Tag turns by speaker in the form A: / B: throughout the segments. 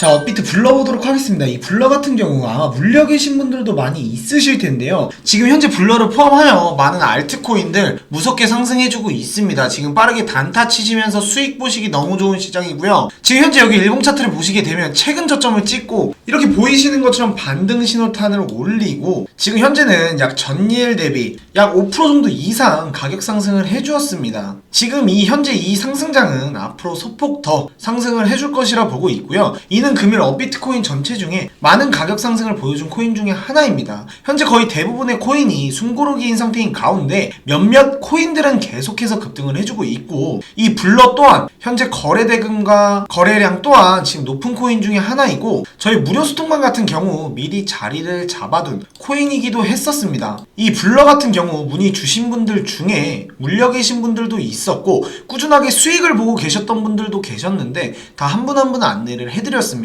A: 자, 업비트 불러보도록 하겠습니다. 이 불러 같은 경우 아마 물려 계신 분들도 많이 있으실 텐데요. 지금 현재 불러를 포함하여 많은 알트코인들 무섭게 상승해주고 있습니다. 지금 빠르게 단타 치시면서 수익 보시기 너무 좋은 시장이고요. 지금 현재 여기 일봉 차트를 보시게 되면 최근 저점을 찍고 이렇게 보이시는 것처럼 반등 신호탄을 올리고 지금 현재는 약 전일 대비 약 5% 정도 이상 가격 상승을 해주었습니다. 지금 이 현재 이 상승장은 앞으로 소폭 더 상승을 해줄 것이라 보고 있고요. 이는 금일 업비트코인 전체 중에 많은 가격 상승을 보여준 코인 중에 하나입니다. 현재 거의 대부분의 코인이 숨고르기인 상태인 가운데 몇몇 코인들은 계속해서 급등을 해주고 있고 이 블러 또한 현재 거래 대금과 거래량 또한 지금 높은 코인 중에 하나이고 저희 무료 소통방 같은 경우 미리 자리를 잡아둔 코인이기도 했었습니다. 이 블러 같은 경우 문의 주신 분들 중에 물려 계신 분들도 있었고 꾸준하게 수익을 보고 계셨던 분들도 계셨는데 다 한 분 한 분 안내를 해드렸습니다.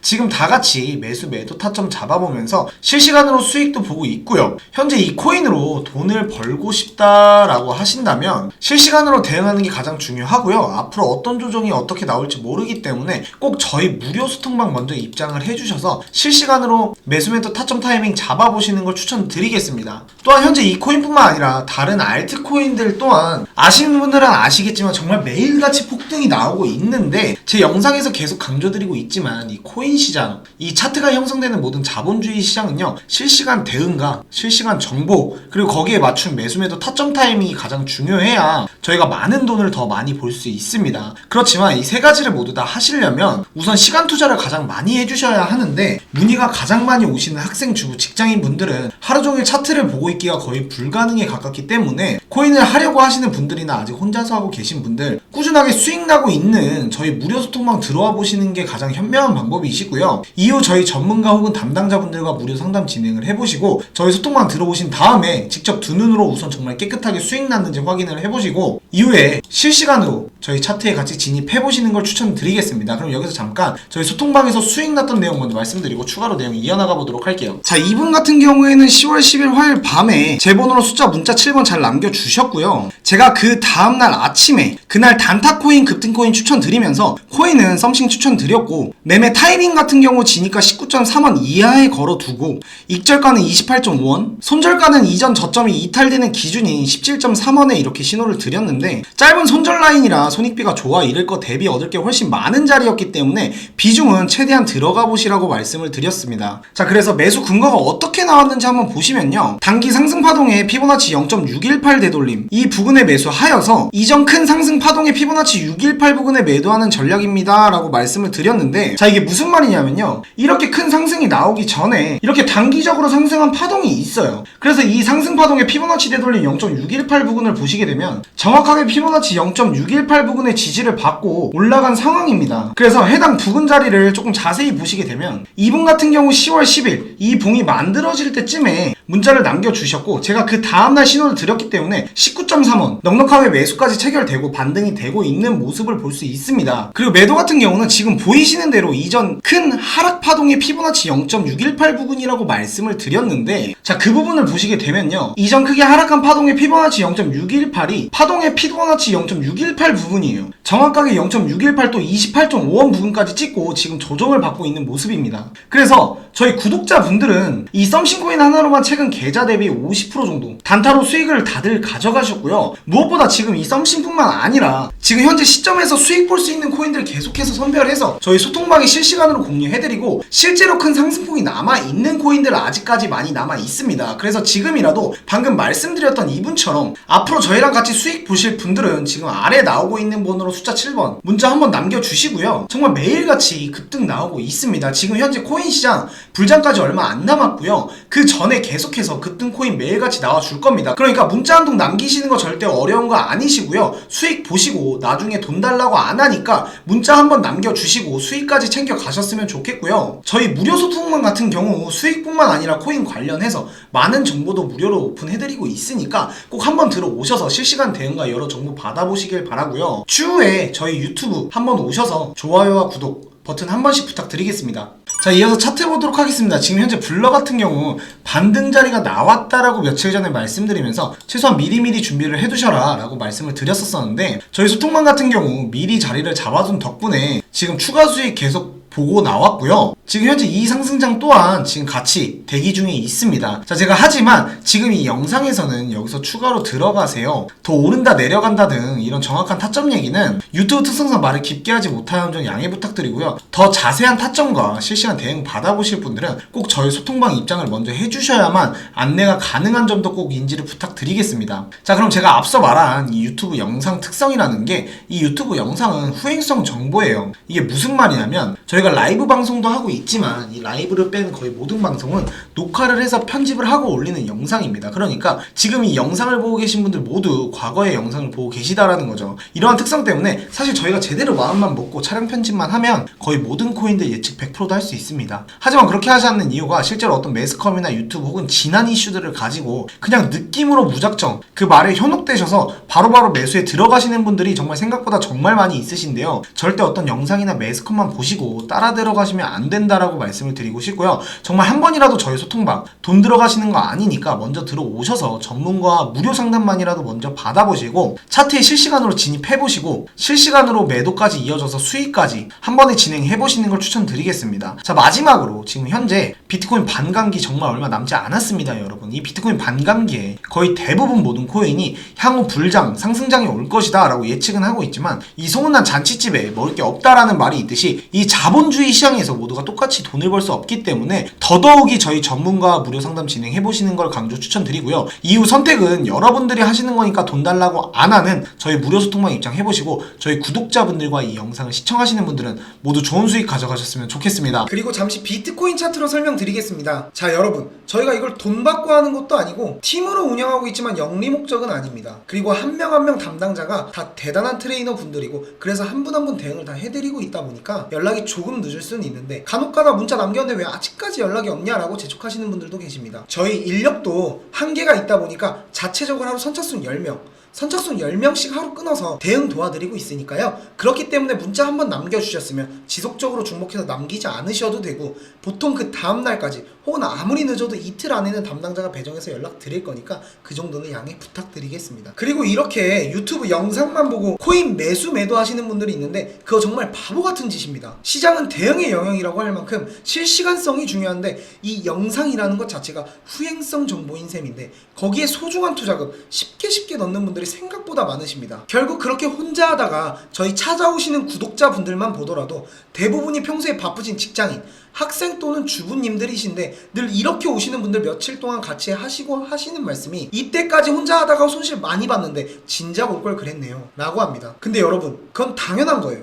A: 지금 다 같이 매수 매도 타점 잡아보면서 실시간으로 수익도 보고 있고요. 현재 이 코인으로 돈을 벌고 싶다라고 하신다면 실시간으로 대응하는 게 가장 중요하고요. 앞으로 어떤 조정이 어떻게 나올지 모르기 때문에 꼭 저희 무료 소통방 먼저 입장을 해주셔서 실시간으로 매수 매도 타점 타이밍 잡아보시는 걸 추천드리겠습니다. 또한 현재 이 코인뿐만 아니라 다른 알트코인들 또한 아시는 분들은 아시겠지만 정말 매일같이 폭등이 나오고 있는데 제 영상에서 계속 강조드리고 있지만 이 코인 시장, 이 차트가 형성되는 모든 자본주의 시장은요 실시간 대응과 실시간 정보 그리고 거기에 맞춘 매수 매도 타점 타이밍이 가장 중요해야 저희가 많은 돈을 더 많이 벌수 있습니다. 그렇지만 이 세 가지를 모두 다 하시려면 우선 시간 투자를 가장 많이 해주셔야 하는데 문의가 가장 많이 오시는 학생 주부 직장인 분들은 하루 종일 차트를 보고 있기가 거의 불가능에 가깝기 때문에 코인을 하려고 하시는 분들이나 아직 혼자서 하고 계신 분들 꾸준하게 수익 나고 있는 저희 무료 소통방 들어와 보시는 게 가장 현명 한 방법이시고요. 이후 저희 전문가 혹은 담당자분들과 무료 상담 진행을 해보시고 저희 소통방 들어오신 다음에 직접 두 눈으로 우선 정말 깨끗하게 수익 났는지 확인을 해보시고 이후에 실시간으로 저희 차트에 같이 진입해 보시는 걸 추천드리겠습니다. 그럼 여기서 잠깐 저희 소통방에서 수익 났던 내용 먼저 말씀드리고 추가로 내용 이어나가 보도록 할게요. 자, 이분 같은 경우에는 10월 10일 화요일 밤에 제 번호로 숫자 문자 7번 잘 남겨 주셨고요. 제가 그 다음 날 아침에 그날 단타 코인 급등 코인 추천드리면서 코인은 썸씽 추천드렸고 매매 타이밍 같은 경우 지니까 19.3원 이하에 걸어 두고 익절가는 28.5원 손절가는 이전 저점이 이탈되는 기준인 17.3원에 이렇게 신호를 드렸는데 짧은 손절 라인이라 손익비가 좋아 이럴 거 대비 얻을 게 훨씬 많은 자리였기 때문에 비중은 최대한 들어가 보시라고 말씀을 드렸습니다. 자 그래서 매수 근거가 어떻게 나왔는지 한번 보시면요. 단기 상승 파동에 피보나치 0.618 되돌림 이 부근에 매수하여서 이전 큰 상승 파동에 피보나치 618 부근에 매도하는 전략입니다 라고 말씀을 드렸는데 자 이게 무슨 말이냐면요. 이렇게 큰 상승이 나오기 전에 이렇게 단기적으로 상승한 파동이 있어요. 그래서 이 상승 파동에 피보나치 되돌림 0.618 부근을 보시게 되면 정확하게 피보나치 0.618 부근의 지지를 받고 올라간 상황입니다. 그래서 해당 부근 자리를 조금 자세히 보시게 되면 이분 같은 경우 10월 10일 이 봉이 만들어질 때쯤에 문자를 남겨주셨고 제가 그 다음날 신호를 드렸기 때문에 19.3원 넉넉하게 매수까지 체결되고 반등이 되고 있는 모습을 볼 수 있습니다. 그리고 매도 같은 경우는 지금 보이시는 대로 이전 큰 하락 파동의 피보나치 0.618 부근이라고 말씀을 드렸는데 자 그 부분을 보시게 되면요 이전 크게 하락한 파동의 피보나치 0.618이 파동의 피보나치 0.618 부분 이에요. 정확하게 0.618또 28.5원 부분까지 찍고 지금 조정을 받고 있는 모습입니다. 그래서 저희 구독자분들은 이 썸씽코인 하나로만 최근 계좌 대비 50% 정도 단타로 수익을 다들 가져가셨고요. 무엇보다 지금 이 썸씽뿐만 아니라 지금 현재 시점에서 수익 볼 수 있는 코인들 계속해서 선별해서 저희 소통방에 실시간으로 공유해드리고 실제로 큰 상승폭이 남아 있는 코인들 아직까지 많이 남아 있습니다. 그래서 지금이라도 방금 말씀드렸던 이분처럼 앞으로 저희랑 같이 수익 보실 분들은 지금 아래 나오고 있는 번호로 숫자 7번 문자 한번 남겨주시고요. 정말 매일같이 급등 나오고 있습니다. 지금 현재 코인 시장 불장까지 얼마 안 남았고요. 그 전에 계속해서 급등 코인 매일같이 나와줄 겁니다. 그러니까 문자 한 통 남기시는 거 절대 어려운 거 아니시고요. 수익 보시고 나중에 돈 달라고 안 하니까 문자 한번 남겨주시고 수익까지 챙겨 가셨으면 좋겠고요. 저희 무료 소통방 같은 경우 수익뿐만 아니라 코인 관련해서 많은 정보도 무료로 오픈해드리고 있으니까 꼭 한번 들어오셔서 실시간 대응과 여러 정보 받아보시길 바라고요. 추후에 저희 유튜브 한번 오셔서 좋아요와 구독 버튼 한 번씩 부탁드리겠습니다. 자, 이어서 차트 보도록 하겠습니다. 지금 현재 블러 같은 경우 반등 자리가 나왔다라고 며칠 전에 말씀드리면서 최소한 미리미리 준비를 해두셔라 라고 말씀을 드렸었었는데 저희 소통방 같은 경우 미리 자리를 잡아둔 덕분에 지금 추가 수익 계속 보고 나왔고요. 지금 현재 이 상승장 또한 지금 같이 대기 중에 있습니다. 자, 제가 하지만 지금 이 영상에서는 여기서 추가로 들어가세요. 더 오른다 내려간다 등 이런 정확한 타점 얘기는 유튜브 특성상 말을 깊게 하지 못하는 점 양해 부탁드리고요. 더 자세한 타점과 실시간 대응 받아보실 분들은 꼭 저희 소통방 입장을 먼저 해주셔야만 안내가 가능한 점도 꼭 인지를 부탁드리겠습니다. 자, 그럼 제가 앞서 말한 이 유튜브 영상 특성이라는 게 이 유튜브 영상은 후행성 정보예요. 이게 무슨 말이냐면 저희가 라이브 방송도 하고 있지만 이 라이브를 뺀 거의 모든 방송은 녹화를 해서 편집을 하고 올리는 영상입니다. 그러니까 지금 이 영상을 보고 계신 분들 모두 과거의 영상을 보고 계시다라는 거죠. 이러한 특성 때문에 사실 저희가 제대로 마음만 먹고 촬영 편집만 하면 거의 모든 코인들 예측 100%도 할 수 있습니다. 하지만 그렇게 하지 않는 이유가 실제로 어떤 매스컴이나 유튜브 혹은 지난 이슈들을 가지고 그냥 느낌으로 무작정 그 말에 현혹되셔서 바로바로 매수에 들어가시는 분들이 정말 생각보다 정말 많이 있으신데요. 절대 어떤 영상이나 매스컴만 보시고 따라 들어가시면 안 된다라고 말씀을 드리고 싶고요. 정말 한 번이라도 저희 소통방 돈 들어가시는 거 아니니까 먼저 들어오셔서 전문가 무료 상담만이라도 먼저 받아보시고 차트에 실시간으로 진입해보시고 실시간으로 매도까지 이어져서 수익까지 한 번에 진행해보시는 걸 추천드리겠습니다. 자 마지막으로 지금 현재 비트코인 반감기 정말 얼마 남지 않았습니다 여러분. 이 비트코인 반감기에 거의 대부분 모든 코인이 향후 불장 상승장이 올 것이다 라고 예측은 하고 있지만 이 소문난 잔치집에 먹을 게 없다라는 말이 있듯이 이 자본주의 시장에서 모두가 똑같이 돈을 벌 수 없기 때문에 더더욱이 저희 전문가 무료 상담 진행해 보시는 걸 강조 추천드리고요. 이후 선택은 여러분들이 하시는 거니까 돈 달라고 안 하는 저희 무료 소통방 입장 해 보시고 저희 구독자분들과 이 영상을 시청하시는 분들은 모두 좋은 수익 가져가셨으면 좋겠습니다.
B: 그리고 잠시 비트코인 차트로 설명드 리겠습니다. 자, 여러분. 저희가 이걸 돈 받고 하는 것도 아니고 팀으로 운영하고 있지만 영리 목적은 아닙니다. 그리고 한명 한 명 담당자가 다 대단한 트레이너 분들이고 그래서 한 분 한 분 대응을 다 해드리고 있다 보니까 연락이 조금 늦을 수는 있는데 간혹가다 문자 남겼는데 왜 아직까지 연락이 없냐라고 재촉하시는 분들도 계십니다. 저희 인력도 한계가 있다 보니까 자체적으로 하루 선착순 10명 선착순 10명씩 하루 끊어서 대응 도와드리고 있으니까요. 그렇기 때문에 문자 한번 남겨주셨으면 지속적으로 중복해서 남기지 않으셔도 되고 보통 그 다음날 까지 혹은 아무리 늦어도 이틀 안에는 담당자가 배정해서 연락 드릴 거니까 그 정도는 양해 부탁드리겠습니다. 그리고 이렇게 유튜브 영상만 보고 코인 매수 매도 하시는 분들이 있는데 그거 정말 바보 같은 짓입니다. 시장은 대응의 영역이라고 할 만큼 실시간성이 중요한데 이 영상이라는 것 자체가 후행성 정보인 셈인데 거기에 소중한 투자금 쉽게 쉽게 넣는 분들이 생각보다 많으십니다. 결국 그렇게 혼자 하다가 저희 찾아오시는 구독자분들만 보더라도 대부분이 평소에 바쁘신 직장인, 학생 또는 주부님들이신 데 늘 이렇게 오시는 분들 며칠 동안 같이 하시고 하시는 말씀이 이때까지 혼자 하다가 손실 많이 봤는데 진작 올 걸 그랬네요. 라고 합니다. 근데 여러분, 그건 당연한 거예요.